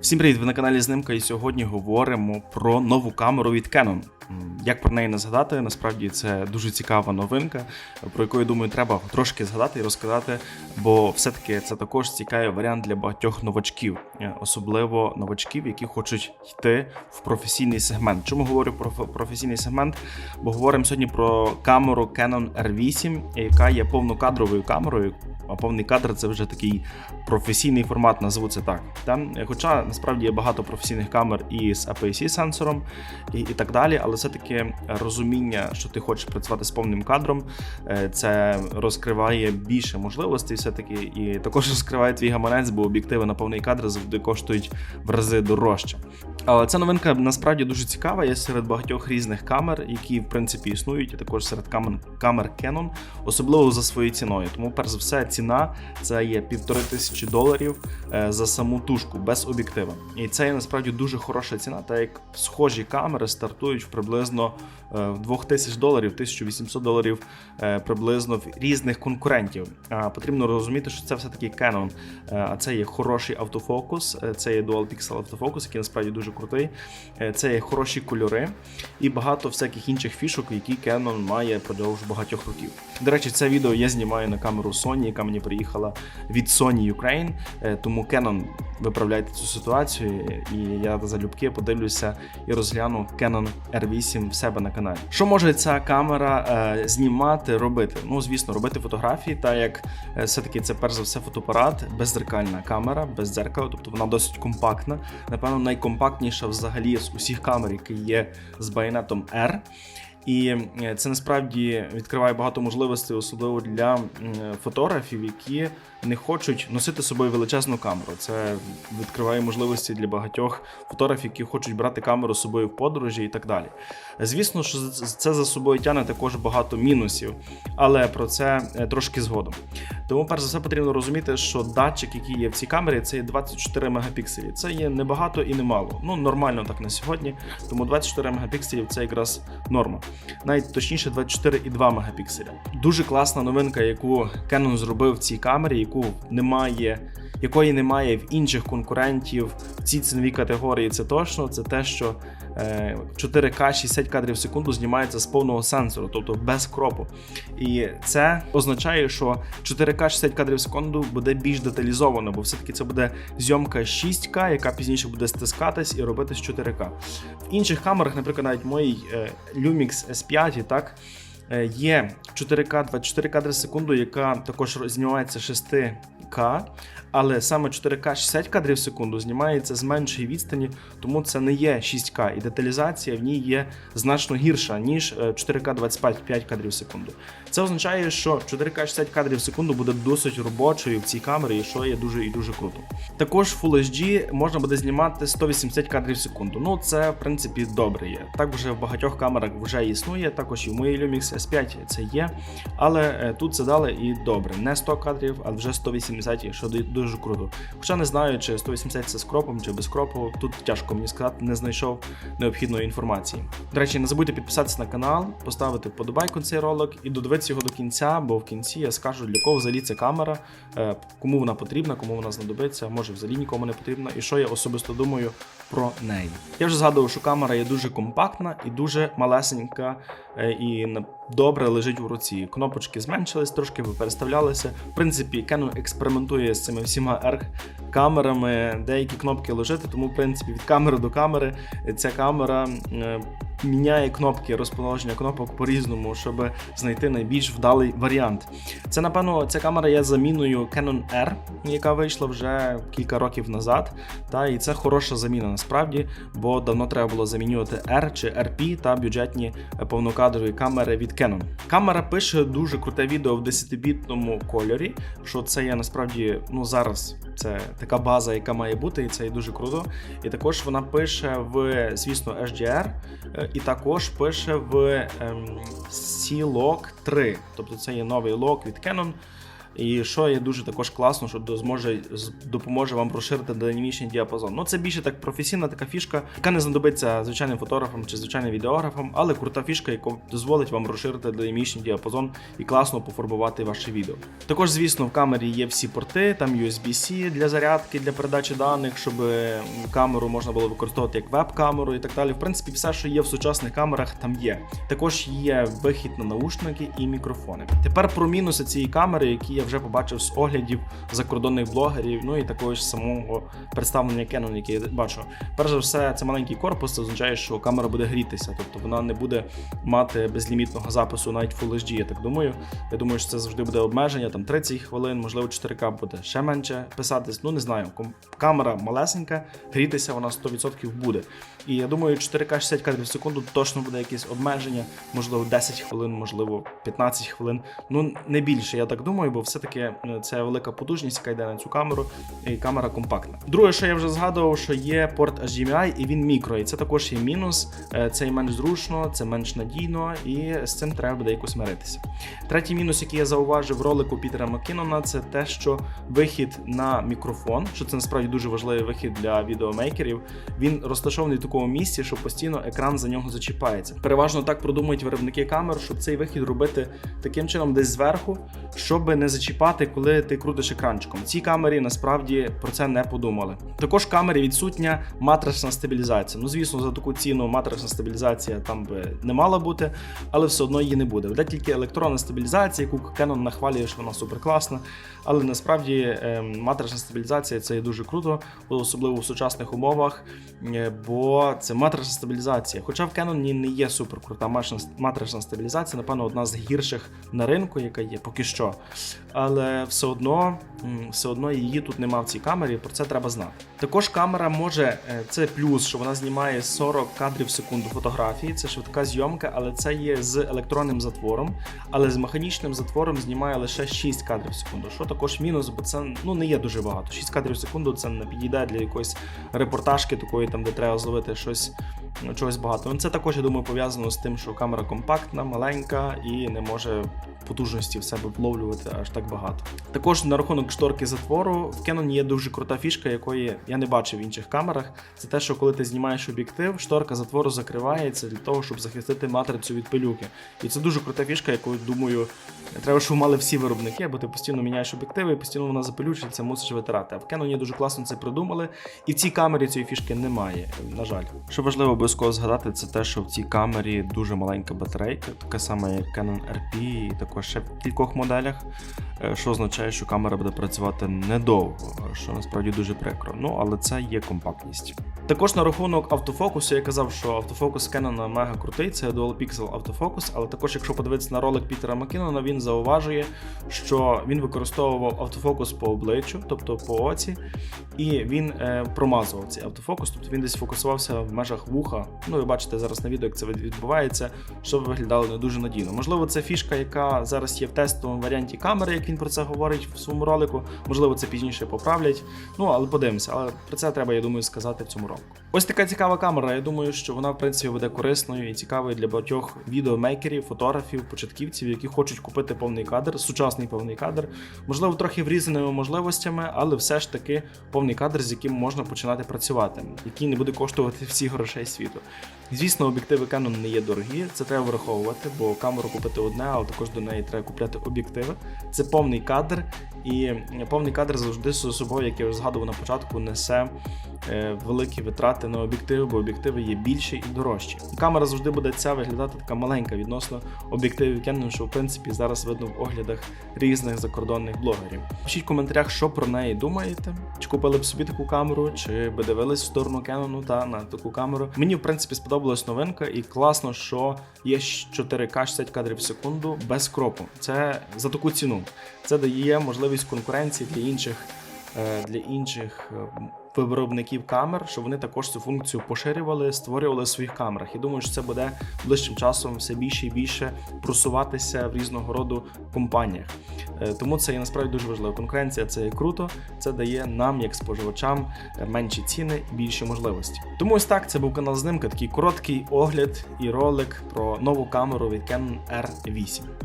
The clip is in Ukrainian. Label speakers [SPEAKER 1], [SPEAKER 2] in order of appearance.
[SPEAKER 1] Всім привіт! Ви на каналі Знимка, і сьогодні говоримо про нову камеру від Canon. Як про неї не згадати, насправді це дуже цікава новинка, про яку я думаю, треба трошки згадати і розказати, бо все-таки це також цікавий варіант для багатьох новачків, е, особливо новачків, які хочуть йти в професійний сегмент. Чому говорю про професійний сегмент? Бо говоримо сьогодні про камеру Canon R8, яка є повнокадровою камерою. А повний кадр це вже такий професійний формат, назву це так. Та? Хоча насправді є багато професійних камер і з APS-C сенсором, і, і так далі, але все-таки розуміння, що ти хочеш працювати з повним кадром, е, це розкриває більше можливостей, все-таки, і також розкриває твій гаманець, бо об'єктиви на повний кадр завжди коштують в рази дорожче. Але ця новинка насправді дуже цікава. Є серед багатьох різних камер, які в принципі існують, і також серед камер, камер Canon, особливо за своєю ціною. Тому, перш за все, ціна це є півтори тисячі доларів е, за саму тушку без об'єктива. І це є насправді дуже хороша ціна, так як схожі камери стартують приблизно е, в 2000 доларів, 1800 доларів е, приблизно в різних конкурентів. Потрібно розуміти, що це все-таки Canon, е, а це є хороший автофокус, це є Dual Pixel автофокус, який насправді дуже крутий. Це є хороші кольори і багато всяких інших фішок, які Canon має продовж багатьох років. До речі, це відео я знімаю на камеру Sony, яка мені приїхала від Sony Ukraine, тому Canon виправляйте цю ситуацію, і я залюбки подивлюся і розгляну Canon R8 в себе на каналі. Що може ця камера е, знімати, робити? Ну, звісно, робити фотографії, так як е, все-таки це перш за все фотоапарат, беззеркальна камера, без дзеркала, тобто вона досить компактна. Напевно, найкомпактніша взагалі з усіх камер, які є з байонетом R. І це насправді відкриває багато можливостей, особливо для фотографів, які не хочуть носити з собою величезну камеру. Це відкриває можливості для багатьох фотографів, які хочуть брати камеру з собою в подорожі і так далі. Звісно, що це за собою тягне також багато мінусів, але про це е, трошки згодом. Тому, перш за все, потрібно розуміти, що датчик, який є в цій камері, це є 24 мегапікселі. Це є небагато і немало. Ну, нормально так на сьогодні. Тому 24 мегапікселів це якраз норма. Навіть точніше 24,2 мегапікселя. Дуже класна новинка, яку Canon зробив в цій камері, яку немає. Якої немає в інших конкурентів в цій ціновій категорії, це точно це те, що е, 4К 60 кадрів в секунду знімається з повного сенсору, тобто без кропу. І це означає, що 4К 60 кадрів в секунду буде більш деталізовано, бо все-таки це буде зйомка 6К, яка пізніше буде стискатись і робитись 4К. В інших камерах, наприклад, навіть моїй е, Lumix S5, так. е, Є 4К 24 кадри в секунду, яка також знімається 6К, але саме 4К 60 кадрів в секунду знімається з меншої відстані, тому це не є 6К, і деталізація в ній є значно гірша, ніж е, 4К 25 кадрів в секунду. Це означає, що 4К 60 кадрів в секунду буде досить робочою в цій камері, що є дуже і дуже круто. Також Full HD можна буде знімати 180 кадрів в секунду. Ну це в принципі добре є. Так вже в багатьох камерах вже існує, також і в моїй Lumix S5 це є. Але е, тут це дали і добре. Не 100 кадрів, а вже 180, що дуже круто. Хоча не знаю, чи 180 це з кропом, чи без кропу. Тут тяжко мені сказати, не знайшов необхідної інформації. До речі, не забудьте підписатися на канал, поставити вподобайку на цей ролик і додивитися його до кінця, бо в кінці я скажу, для кого взагалі ця камера, е, кому вона потрібна, кому вона знадобиться, може взагалі нікому не потрібна, і що я особисто думаю про неї. Я вже згадував, що камера є дуже компактна і дуже малесенька, е, і добре лежить у руці. Кнопочки зменшились, трошки переставлялися. В принципі, Canon експериментує з цими всіма R-камерами, деякі кнопки лежати, тому в принципі від камери до камери е, ця камера. Міняє кнопки розположення кнопок по-різному, щоб знайти найбільш вдалий варіант. Це, напевно, ця камера є заміною Canon R, яка вийшла вже кілька років назад. Та і це хороша заміна насправді, бо давно треба було замінювати R чи RP та бюджетні е, повнокадрові камери від Canon. Камера пише дуже круте відео в 10-бітному кольорі, що це є насправді ну зараз. Це така база, яка має бути, і це є дуже круто. І також вона пише в, звісно, HDR, е, і також пише в ем, C-Log 3. Тобто це є новий лог від Canon. І що є дуже також класно, що зможе допоможе вам розширити динамічний діапазон. Ну це більше так професійна така фішка, яка не знадобиться звичайним фотографам чи звичайним відеографам, але крута фішка, яка дозволить вам розширити динамічний діапазон і класно пофарбувати ваше відео. Також, звісно, в камері є всі порти, там USB-C для зарядки, для передачі даних, щоб камеру можна було використовувати як веб-камеру і так далі. В принципі, все, що є в сучасних камерах, там є. Також є вихід на наушники і мікрофони. Тепер про мінуси цієї камери, які я вже побачив з оглядів закордонних блогерів, ну і такого ж самого представлення Canon, яке я бачу. Перш за все, це маленький корпус, це означає, що камера буде грітися, тобто вона не буде мати безлімітного запису навіть Full HD, я так думаю. Я думаю, що це завжди буде обмеження, там 30 хвилин, можливо, 4К буде ще менше писатись. Ну не знаю. Камера малесенька, грітися вона 100% буде. І я думаю, 4К 60 кадрів в секунду точно буде якесь обмеження, можливо, 10 хвилин, можливо, 15 хвилин. Ну не більше, я так думаю, бо все-таки е, це велика потужність, яка йде на цю камеру, і камера компактна. Друге, що я вже згадував, що є порт HDMI і він мікро, і це також є мінус. Е, Це і менш зручно, це менш надійно, і з цим треба буде якось миритися. Третій мінус, який я зауважив в ролику Пітера Маккінона, це те, що вихід на мікрофон, що це насправді дуже важливий вихід для відеомейкерів. Він розташований в такому місці, що постійно екран за нього зачіпається. Переважно так продумують виробники камер, щоб цей вихід робити таким чином десь зверху, щоб не зачіпати, коли ти крутиш екранчиком. Ці камері насправді про це не подумали. Також камері відсутня матрична стабілізація. Ну, звісно, за таку ціну матрична стабілізація там би не мала бути, але все одно її не буде. Буде тільки електронна стабілізація, яку Canon нахвалює, що вона суперкласна. Але насправді ем, матрична стабілізація це є дуже круто, особливо в сучасних умовах, е, бо це матрична стабілізація. Хоча в Canon не є суперкрута матрична стабілізація, напевно, одна з гірших на ринку, яка є поки що. Але все одно, все одно її тут нема в цій камері, про це треба знати. Також камера може, е, це плюс, що вона знімає 40 кадрів в секунду фотографії. Це швидка зйомка, але це є з електронним затвором. Але з механічним затвором знімає лише 6 кадрів в секунду. Що також мінус, бо це ну не є дуже багато. 6 кадрів в секунду це не підійде для якоїсь репортажки, такої там, де треба зловити щось. Чогось багато. Ну, Це також, я думаю, пов'язано з тим, що камера компактна, маленька і не може потужності в себе вловлювати аж так багато. Також на рахунок шторки затвору в Canon є дуже крута фішка, якої я не бачив в інших камерах. Це те, що коли ти знімаєш об'єктив, шторка затвору закривається для того, щоб захистити матрицю від пилюки. І це дуже крута фішка, яку думаю, треба, щоб мали всі виробники, бо ти постійно міняєш об'єктиви і постійно вона запилючиться, мусиш витирати. А в Canon дуже класно це придумали, і в цій камері цієї фішки немає, на жаль. Що важливо обов'язково згадати, це те, що в цій камері дуже маленька батарейка, така сама як Canon RP, і також ще в кількох моделях, е, що означає, що камера буде працювати недовго, що насправді дуже прикро. Ну але це є компактність. Також на рахунок автофокусу я казав, що автофокус Canon мега крутий, це Dual Pixel автофокус, але також, якщо подивитися на ролик Пітера Маккінона, він зауважує, що він використовував автофокус по обличчю, тобто по оці, і він е, промазував цей автофокус, тобто він десь фокусувався в межах вуха. Ну, ви бачите зараз на відео, як це відбувається, щоб виглядало не дуже надійно. Можливо, це фішка, яка зараз є в тестовому варіанті камери, як він про це говорить в своєму ролику. Можливо, це пізніше поправлять. Ну, але подивимося. Але про це треба, я думаю, сказати в цьому ролику. Ось така цікава камера. Я думаю, що вона, в принципі, буде корисною і цікавою для багатьох відеомейкерів, фотографів, початківців, які хочуть купити повний кадр, сучасний повний кадр. Можливо, трохи врізаними можливостями, але все ж таки повний кадр, з яким можна починати працювати, який не буде коштувати всіх грошей світу. Звісно, об'єктиви Canon не є дорогі, це треба враховувати, бо камеру купити одне, але також до неї треба купляти об'єктиви. Це повний кадр, і повний кадр завжди з собою, як я вже згадував на початку, несе е, великі витрати на об'єктиви, бо об'єктиви є більші і дорожчі. Камера завжди буде ця виглядати така маленька відносно об'єктивів Canon, що в принципі зараз видно в оглядах різних закордонних блогерів. Пишіть в коментарях, що про неї думаєте. Чи купили б собі таку камеру, чи би дивились в сторону Canon та на таку камеру. Мені в принципі сподобалась новинка, і класно, що є 4К 60 кадрів в секунду без кропу. Це за таку ціну. Це дає можливість конкуренції для інших е, для інших е, виробників камер, щоб вони також цю функцію поширювали, створювали в своїх камерах. І думаю, що це буде ближчим часом все більше і більше просуватися в різного роду компаніях. Е, Тому це є насправді дуже важливо. Конкуренція це є круто, це дає нам, як споживачам, е, менші ціни більші можливості. Тому ось так, це був канал Знимка, такий короткий огляд і ролик про нову камеру від Canon R8.